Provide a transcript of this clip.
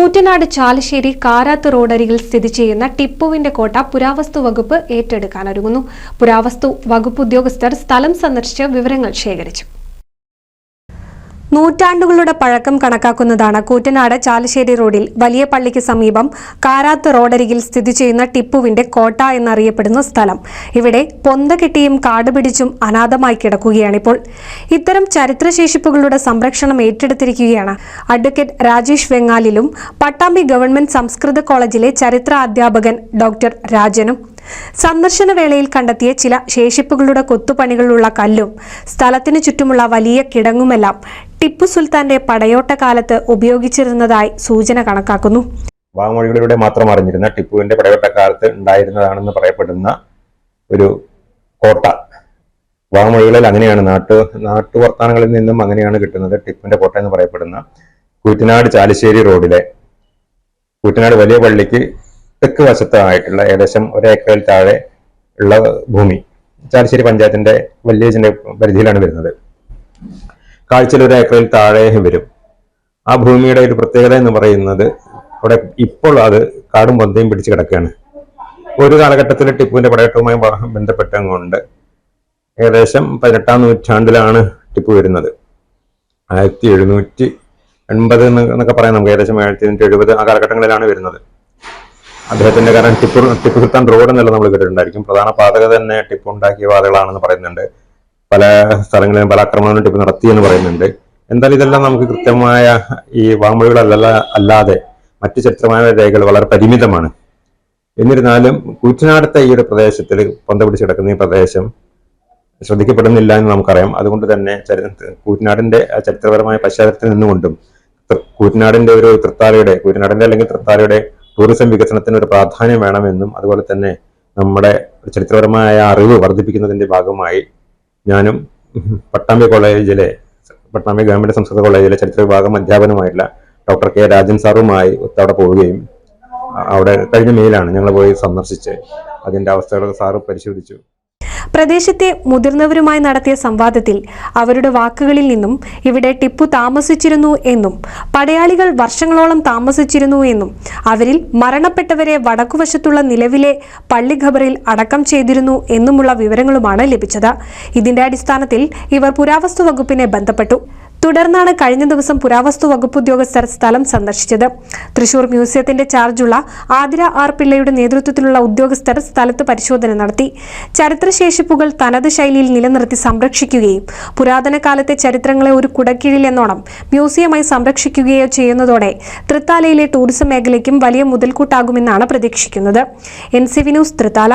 കൂറ്റനാട് ചാലശ്ശേരി കാരാത്ത് റോഡരികിൽ സ്ഥിതി ചെയ്യുന്ന ടിപ്പുവിന്റെ കോട്ട പുരാവസ്തു വകുപ്പ് ഏറ്റെടുക്കാനൊരുങ്ങുന്നു പുരാവസ്തു വകുപ്പ് ഉദ്യോഗസ്ഥർ സ്ഥലം സന്ദർശിച്ച് വിവരങ്ങൾ ശേഖരിച്ചു. നൂറ്റാണ്ടുകളുടെ പഴക്കം കണക്കാക്കുന്നതാണ് കൂറ്റനാട് ചാലശ്ശേരി റോഡിൽ വലിയ പള്ളിക്ക് സമീപം കാരാത്ത് റോഡരികിൽ സ്ഥിതി ചെയ്യുന്ന ടിപ്പുവിന്റെ കോട്ട എന്നറിയപ്പെടുന്ന സ്ഥലം. ഇവിടെ പൊന്ത കെട്ടിയും കാട് അനാഥമായി കിടക്കുകയാണിപ്പോൾ ഇത്തരം ചരിത്രശേഷിപ്പുകളുടെ സംരക്ഷണം ഏറ്റെടുത്തിരിക്കുകയാണ്. അഡ്വക്കേറ്റ് രാജേഷ് വെങ്ങാലിലും പട്ടാമ്പി ഗവൺമെന്റ് സംസ്കൃത കോളേജിലെ ചരിത്ര അധ്യാപകൻ ഡോക്ടർ രാജനും സന്ദർശന വേളയിൽ കണ്ടെത്തിയ ചില ശേഷിപ്പുകളുടെ കൊത്തുപണികളുള്ള കല്ലും സ്ഥലത്തിനു ചുറ്റുമുള്ള വലിയ കിടങ്ങുമെല്ലാം ടിപ്പു സുൽത്താന്റെ പടയോട്ട കാലത്ത് ഉപയോഗിച്ചിരുന്നതായി സൂചന കണക്കാക്കുന്നു. വാമൊഴികളിലൂടെ മാത്രം അറിഞ്ഞിരുന്ന ടിപ്പുവിന്റെ പടയോട്ട പടയോട്ടക്കാലത്ത് ഉണ്ടായിരുന്നതാണെന്ന് പറയപ്പെടുന്ന ഒരു കോട്ട. വാമൊഴികളിൽ അങ്ങനെയാണ് നാട്ടു നാട്ടുവർത്താനങ്ങളിൽ നിന്നും അങ്ങനെയാണ് കിട്ടുന്നത് ടിപ്പുവിന്റെ കോട്ട എന്ന് പറയപ്പെടുന്ന കൂറ്റനാട് ചാലിശ്ശേരി റോഡിലെ കൂറ്റനാട് വലിയ പള്ളിക്ക് തെക്ക് വശത്തായിട്ടുള്ള ഏകദേശം ഒരേക്കറിൽ താഴെ ഉള്ള ഭൂമി. ചാലിശ്ശേരി പഞ്ചായത്തിന്റെ വില്ലേജിന്റെ പരിധിയിലാണ് വരുന്നത്. കാഴ്ചയിൽ ഒരു ഏക്കറിൽ താഴെ വരും. ആ ഭൂമിയുടെ ഒരു പ്രത്യേകത എന്ന് പറയുന്നത് അവിടെ ഇപ്പോൾ അത് കാടും പൊന്തയും പിടിച്ച് കിടക്കുകയാണ്. ഒരു കാലഘട്ടത്തിൽ ടിപ്പുവിന്റെ പടയട്ടവുമായി ബന്ധപ്പെട്ടുകൊണ്ട് ഏകദേശം പതിനെട്ടാം നൂറ്റാണ്ടിലാണ് ടിപ്പു വരുന്നത്. ആയിരത്തി എഴുന്നൂറ്റി എൺപത് എന്ന് എന്നൊക്കെ പറയാം നമുക്ക്. ഏകദേശം ആയിരത്തി എഴുന്നൂറ്റി എഴുപത് ആ കാലഘട്ടങ്ങളിലാണ് വരുന്നത്. അദ്ദേഹത്തിന്റെ കാരണം ടിപ്പു ടിപ്പു സുൽത്താൻ റോഡ് എന്നല്ല നമ്മൾ കേട്ടിട്ടുണ്ടായിരിക്കും. പ്രധാന പാതക തന്നെ ടിപ്പു ഉണ്ടാക്കിയ പാതകളാണെന്ന് പറയുന്നുണ്ട്. പല സ്ഥലങ്ങളിലും പല ആക്രമണങ്ങളും ടിപ്പു നടത്തി എന്ന് പറയുന്നുണ്ട്. എന്തായാലും ഇതെല്ലാം നമുക്ക് കൃത്യമായ ഈ വാമൊഴികളല്ല അല്ലാതെ മറ്റു ചരിത്രമായ രേഖകൾ വളരെ പരിമിതമാണ്. എന്നിരുന്നാലും കൂറ്റനാടത്തെ ഈ ഒരു പ്രദേശത്തിൽ പൊന്ത പിടിച്ച് കിടക്കുന്ന ഈ പ്രദേശം ശ്രദ്ധിക്കപ്പെടുന്നില്ല എന്ന് നമുക്കറിയാം. അതുകൊണ്ട് തന്നെ കൂറ്റനാടിന്റെ ചരിത്രപരമായ പശ്ചാത്തലത്തിൽ നിന്നുകൊണ്ടും കൂറ്റനാടിന്റെ ഒരു തൃത്താലയുടെ കൂറ്റനാടിന്റെ അല്ലെങ്കിൽ തൃത്താലയുടെ ടൂറിസം വികസനത്തിന് ഒരു പ്രാധാന്യം വേണമെന്നും അതുപോലെ തന്നെ നമ്മുടെ ചരിത്രപരമായ അറിവ് വർദ്ധിപ്പിക്കുന്നതിന്റെ ഭാഗമായി ഞാനും പട്ടാമ്പി കോളേജിലെ പട്ടാമ്പി ഗവൺമെന്റ് സംസ്കൃത കോളേജിലെ ചരിത്ര വിഭാഗം അധ്യാപനമായിട്ടുള്ള ഡോക്ടർ കെ രാജൻ സാറുമായി അവിടെ പോവുകയും അവിടെ കഴിഞ്ഞ മെയിലാണ് ഞങ്ങൾ പോയി സന്ദർശിച്ച് അതിന്റെ അവസ്ഥകളൊക്കെ സാറ് പരിശോധിച്ചു. പ്രദേശത്തെ മുതിർന്നവരുമായി നടത്തിയ സംവാദത്തിൽ അവരുടെ വാക്കുകളിൽ നിന്നും ഇവിടെ ടിപ്പു താമസിച്ചിരുന്നു എന്നും പടയാളികൾ വർഷങ്ങളോളം താമസിച്ചിരുന്നു എന്നും അവരിൽ മരണപ്പെട്ടവരെ വടക്കുവശത്തുള്ള നിലവിലെ പള്ളി ഖബറിൽ അടക്കം ചെയ്തിരുന്നു എന്നുമുള്ള വിവരങ്ങളുമാണ് ലഭിച്ചത്. ഇതിന്റെ അടിസ്ഥാനത്തിൽ ഇവർ പുരാവസ്തു വകുപ്പിനെ ബന്ധപ്പെട്ടു. തുടർന്നാണ് കഴിഞ്ഞ ദിവസം പുരാവസ്തു വകുപ്പ് ഉദ്യോഗസ്ഥർ സ്ഥലം സന്ദർശിച്ചത്. തൃശൂർ മ്യൂസിയത്തിന്റെ ചാർജുള്ള ആതിര ആർ പിള്ളയുടെ നേതൃത്വത്തിലുള്ള ഉദ്യോഗസ്ഥർ സ്ഥലത്ത് പരിശോധന നടത്തി. ചരിത്രശേഷിപ്പുകൾ തനത് ശൈലിയിൽ നിലനിർത്തി സംരക്ഷിക്കുകയും പുരാതന കാലത്തെ ചരിത്രങ്ങളെ ഒരു കുടക്കീഴിൽ എന്നോണം മ്യൂസിയമായി സംരക്ഷിക്കുകയോ ചെയ്യുന്നതോടെ തൃത്താലയിലെ ടൂറിസം മേഖലയ്ക്കും വലിയ മുതൽക്കൂട്ടാകുമെന്നാണ് പ്രതീക്ഷിക്കുന്നത്. N C V news Thrithala.